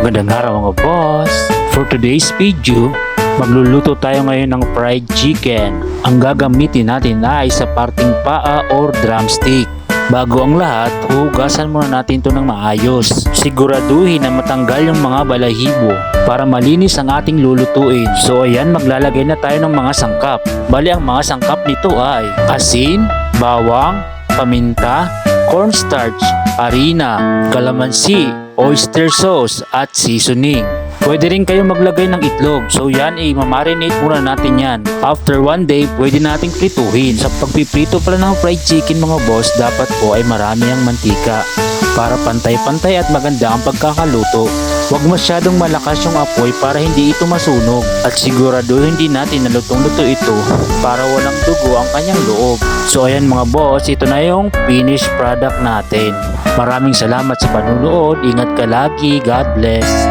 Magandang araw mga boss! For today's video, magluluto tayo ngayon ng fried chicken. Ang gagamitin natin ay sa parting paa or drumstick. Bago ang lahat, hugasan muna natin ito ng maayos. Siguraduhin na matanggal yung mga balahibo para malinis ang ating lulutuin. So ayan, maglalagay na tayo ng mga sangkap. Bali ang mga sangkap nito ay asin, bawang, paminta, cornstarch, harina, kalamansi, oyster sauce at seasoning. Pwede rin kayo maglagay ng itlog. So yan, i-marinate muna natin yan. After one day, pwede nating prituhin. Sa pagpiprito pala ng fried chicken mga boss, dapat po ay marami ang mantika. Para pantay-pantay at maganda ang pagkakaluto. Huwag masyadong malakas yung apoy para hindi ito masunog. At sigurado hindi natin na lutong-luto ito para walang dugo ang kanyang loob. So ayan mga boss, ito na yung finished product natin. Maraming salamat sa panunood. Ingat ka lagi. God bless.